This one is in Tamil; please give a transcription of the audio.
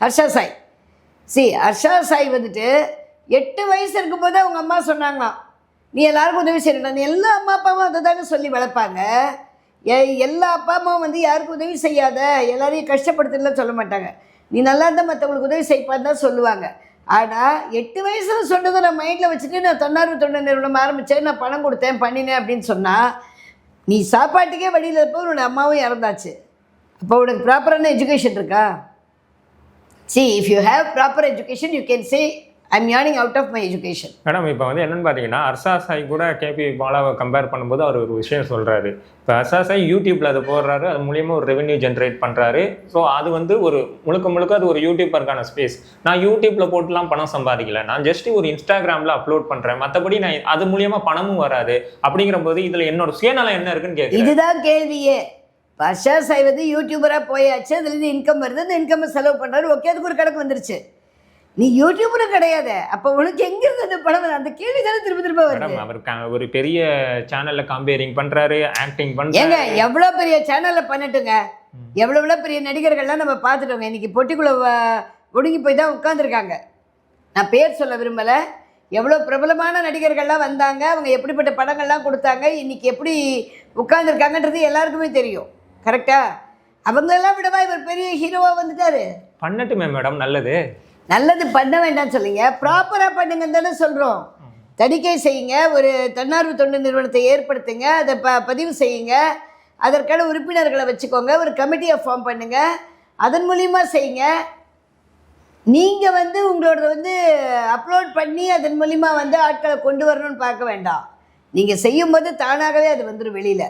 ஹர்ஷா சாய். சி ஹர்ஷா சாய் வந்துட்டு எட்டு வயசு இருக்கும்போது அவங்க அம்மா சொன்னாங்களாம். நீ எல்லாருக்கும் உதவி செய்யணும் எல்லா அம்மா அப்பாவும் அதை தாங்க சொல்லி வளர்ப்பாங்க. எல்லா அப்பா அம்மாவும் வந்து யாருக்கும் உதவி செய்யாத எல்லாரையும் கஷ்டப்படுத்துலாம் சொல்ல மாட்டாங்க. நீ நல்லா இருந்தால் மற்றவங்களுக்கு உதவி செய்ப்பான்னு தான் சொல்லுவாங்க. ஆனால் எட்டு வயசில் சொன்னதை நான் மைண்டில் வச்சுட்டு நான் தன்னார்வ தொண்டு நிறுவனம் ஆரம்பித்தேன் நான் பணம் கொடுத்தேன் பண்ணினேன் அப்படின்னு சொன்னால் நீ சாப்பாட்டுக்கே வழியில் இருப்போ உன்னோட அம்மாவும் இறந்தாச்சு. அப்போ உனக்கு ப்ராப்பரான எஜுகேஷன் இருக்கா? See if you have proper education you can say i'm earning out of my education. Madam இப்போ வந்து என்னன்னு பார்த்தீங்கன்னா அர்ஷா சாய் கூட கேபி பாலாவை கம்பேர் பண்ணும்போது அவர் ஒரு விஷயம் சொல்றாரு. இப்போ அர்ஷா சாய் யூடியூப்ல அது போடுறாரு அது மூலியமா ஒரு ரெவென்யூ ஜென்ரேட் பண்றாரு. ஸோ அது வந்து ஒரு முழுக்க முழுக்க அது ஒரு யூடியூபருக்கான ஸ்பேஸ் நான் யூடியூப்ல போட்டுலாம் பணம் சம்பாதிக்கல. நான் ஜஸ்ட் ஒரு இன்ஸ்டாகிராம்ல அப்லோட் பண்றேன். மற்றபடி நான் அது மூலியமா பணமும் வராது. அப்படிங்கிற போது இதுல என்னோட சுயநலம் என்ன இருக்குன்னு கேட்குறேன் இதுதான் கேள்வியே. வர்ஷா சாய் வந்து யூடியூபராக போயாச்சு அதுலேருந்து இன்கம் வருது அந்த இன்கம் செலவு பண்ணுறாரு ஓகே அதுக்கு ஒரு கணக்கு வந்துருச்சு. நீ யூடியூபரும் கிடையாது அப்போ உனக்கு எங்கிருந்து அந்த வருது? அந்த கேள்வி தானே திரும்ப திரும்ப வருது. மேடம் அவர் ஒரு பெரிய சேனல்ல கம்பேரிங் பண்றாரு ஆக்டிங் பண்றாரு. ஏங்க எவ்வளோ பெரிய சேனலில் பண்ணட்டுங்க? எவ்வளோ எவ்வளோ பெரிய நடிகர்கள்லாம் நம்ம பார்த்துட்டோங்க. இன்னைக்கு பொட்டிக்குள்ளே ஒடுங்கி போய் தான் உட்காந்துருக்காங்க நான் பேர் சொல்ல விரும்பலை. எவ்வளோ பிரபலமான நடிகர்கள்லாம் வந்தாங்க அவங்க எப்படிப்பட்ட படங்கள்லாம் கொடுத்தாங்க இன்னைக்கு எப்படி உட்காந்துருக்காங்கன்றது எல்லாருக்குமே தெரியும். கரெக்டா? அவங்களெல்லாம் விடவா இவர் பெரிய ஹீரோவாக வந்துட்டாரு. பண்ணட்டுமே மேடம் நல்லது. நல்லது பண்ண வேண்டாம்னு சொல்லுங்க. ப்ராப்பராக பண்ணுங்கன்னு தானே சொல்கிறோம் தணிக்கை செய்யுங்க ஒரு தன்னார்வ தொண்டு நிறுவனத்தை ஏற்படுத்துங்க அதை ப பதிவு செய்யுங்க. அதற்கான உறுப்பினர்களை வச்சுக்கோங்க ஒரு கமிட்டியை ஃபார்ம் பண்ணுங்க. அதன் மூலியமா செய்யுங்க. நீங்கள் வந்து உங்களோட வந்து அப்லோட் பண்ணி அதன் மூலிமா வந்து ஆட்களை கொண்டு வரணும்னு பார்க்க வேண்டாம். நீங்கள் செய்யும்போது தானாகவே அது வந்துடும் வெளியில்.